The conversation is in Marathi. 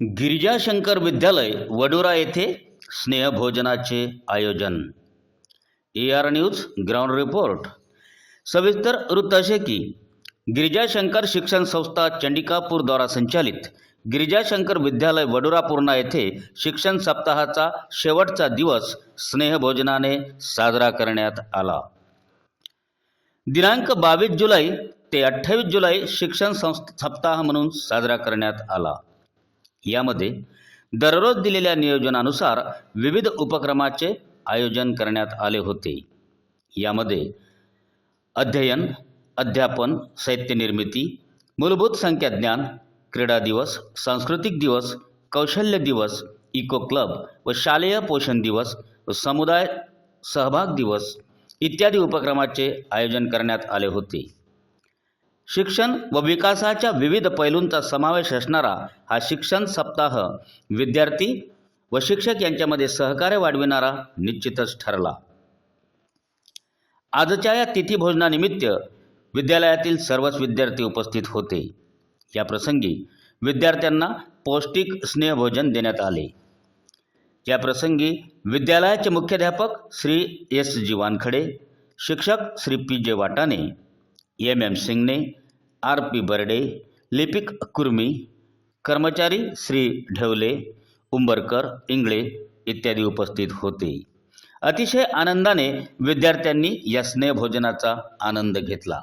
गिरिजाशंकर विद्यालय वडोरा येथे स्नेहभोजनाचे आयोजन. A R news ground report सविस्तर वृत्त असे की गिरिजाशंकर शिक्षण संस्था चंडिकापूर द्वारा संचालित गिरिजाशंकर विद्यालय वडोरा पूर्णा येथे शिक्षण सप्ताहाचा शेवटचा दिवस स्नेहभोजनाने साजरा करण्यात आला. दिनांक बावीस जुलै ते अठ्ठावीस जुलै शिक्षण संस्था सप्ताह म्हणून साजरा करण्यात आला. यामध्ये दररोज दिलेल्या नियोजनानुसार विविध उपक्रमाचे आयोजन करण्यात आले होते. यामध्ये अध्ययन अध्यापन साहित्य निर्मिती मूलभूत संख्याज्ञान क्रीडा दिवस सांस्कृतिक दिवस कौशल्य दिवस इको क्लब व शालेय पोषण दिवस व समुदाय सहभाग दिवस इत्यादी उपक्रमाचे आयोजन करण्यात आले होते. शिक्षण व विकासाच्या विविध पैलूंचा समावेश असणारा हा शिक्षण सप्ताह विद्यार्थी व शिक्षक यांच्यामध्ये सहकार्य वाढविणारा निश्चितच ठरला. आजच्या या तिथीभोजनानिमित्त विद्यालयातील सर्वच विद्यार्थी उपस्थित होते. या प्रसंगी विद्यार्थ्यांना पौष्टिक स्नेहभोजन देण्यात आले. या प्रसंगी विद्यालयाचे मुख्याध्यापक श्री एस जी वानखडे शिक्षक Shri P J Watane M M Singne R P Barde लिपिक कुर्मी कर्मचारी श्री ढवले उंबरकर इंगळे इत्यादी उपस्थित होते. अतिशय आनंदाने विद्यार्थ्यांनी या स्नेहभोजनाचा आनंद घेतला.